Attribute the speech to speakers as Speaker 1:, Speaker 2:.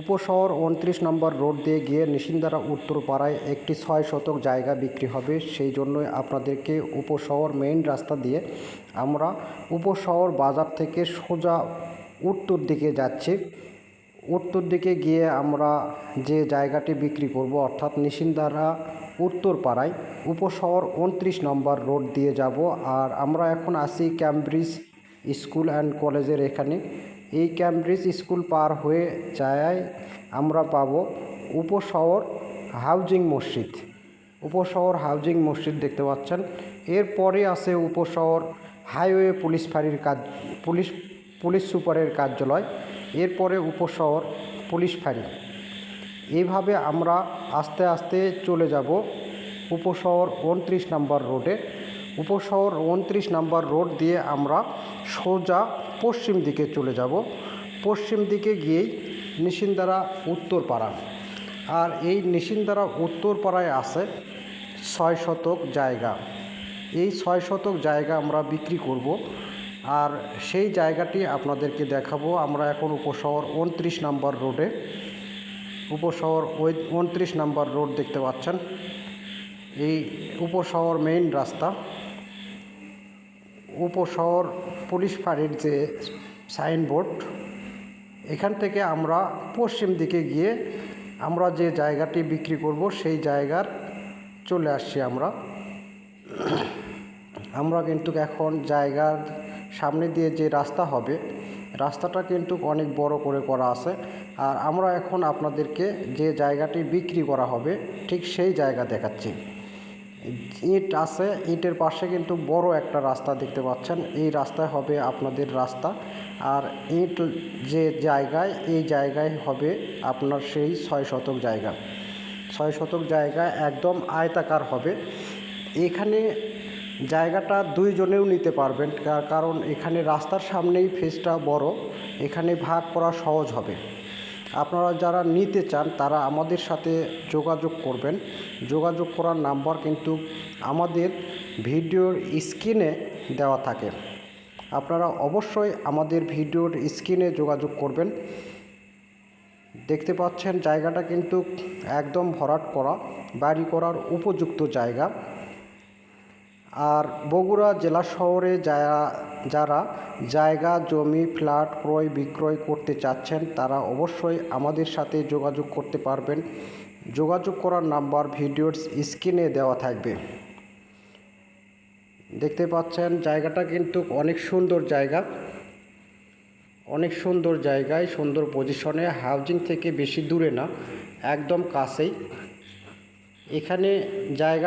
Speaker 1: উপশহর উনত্রিশ নম্বর রোড দিয়ে গিয়ে নিশিন্দারা উত্তরপাড়ায় একটি ছয় শতক জায়গা বিক্রি হবে। সেই জন্যই আপনাদেরকে উপশহর মেইন রাস্তা দিয়ে আমরা উপশহর বাজার থেকে সোজা উত্তর দিকে যাচ্ছি। উত্তর দিকে গিয়ে আমরা যে জায়গাটি বিক্রি করব, অর্থাৎ নিশিন্দারা উত্তরপাড়ায় উপশহর উনত্রিশ নম্বর রোড দিয়ে যাব। আর আমরা এখন আসি ক্যামব্রিজ স্কুল অ্যান্ড কলেজের এখানে। এই ক্যামব্রিজ স্কুল পার হয়ে যায় আমরা পাব উপশহর হাউজিং মসজিদ। উপশহর হাউজিং মসজিদ দেখতে পাচ্ছেন। এরপরে আছে উপশহর হাইওয়ে পুলিশ ফাঁড়ির কাজ, পুলিশ পুলিশ সুপারের কার্যালয়। এরপরে উপশহর পুলিশ ফাঁড়ি। এইভাবে আমরা আস্তে আস্তে চলে যাব উপশহর উনত্রিশ নম্বর রোডে। উপশহর উনত্রিশ নাম্বার রোড দিয়ে আমরা সোজা পশ্চিম দিকে চলে যাব। পশ্চিম দিকে গিয়েই নিশিন্দারা উত্তরপাড়া। আর এই নিশিন্দারা উত্তরপাড়ায় আছে ছয় শতক জায়গা। এই ছয় শতক জায়গা আমরা বিক্রি করব। আর সেই জায়গাটি আপনাদেরকে দেখাবো। আমরা এখন উপশহর উনত্রিশ নাম্বার রোডে। উপশহর ওই উনত্রিশ নাম্বার রোড দেখতে পাচ্ছেন। এই উপশহর মেইন রাস্তা। উপশহর পুলিশ ফাঁড়ির যে সাইনবোর্ড এখান থেকে আমরা পশ্চিম দিকে গিয়ে আমরা যে জায়গাটি বিক্রি করব, সেই জায়গার চলে আসছি আমরা। আমরা কিন্তু এখন জায়গার সামনে দিয়ে যে রাস্তা হবে, রাস্তাটা কিন্তু অনেক বড় করে করা আছে। আর আমরা এখন আপনাদেরকে যে জায়গাটি বিক্রি করা হবে, ঠিক সেই জায়গা দেখাচ্ছি। ইট আছে, ইটের পাশে কিন্তু বড় একটা রাস্তা দেখতে পাচ্ছেন। এই রাস্তায় হবে আপনাদের রাস্তা। আর ইট যে জায়গায়, এই জায়গায় হবে আপনার সেই ছয় শতক জায়গা। ছয় শতক জায়গা একদম আয়তাকার হবে। এখানে জায়গাটা দুইজনেও নিতে পারবেন কারণ এখানে রাস্তার সামনেই ফেসটা বড়। এখানে ভাগ করা সহজ হবে। আপনারা যারা নিতে চান, তারা আমাদের সাথে যোগাযোগ করবেন। যোগাযোগ করার নাম্বার কিন্তু আমাদের ভিডিওর স্ক্রিনে দেওয়া থাকে। আপনারা অবশ্যই আমাদের ভিডিওর স্ক্রিনে যোগাযোগ করবেন। দেখতে পাচ্ছেন, জায়গাটা কিন্তু একদম ভরাট করা, বাড়ি করার উপযুক্ত জায়গা। আর বগুড়া জেলা শহরে যারা যারা জায়গা, জমি, ফ্ল্যাট ক্রয়, বিক্রয় করতে চাচ্ছেন, তারা অবশ্যই আমাদের সাথে যোগাযোগ করতে পারবেন। যোগাযোগ করার নাম্বার ভিডিওর স্ক্রিনে দেওয়া থাকবে। দেখতে পাচ্ছেন, জায়গাটা কিন্তু অনেক সুন্দর জায়গা। অনেক সুন্দর জায়গায়, সুন্দর পজিশনে হাউজিং থেকে বেশি দূরে না, একদম কাছেই। এখানে জায়গা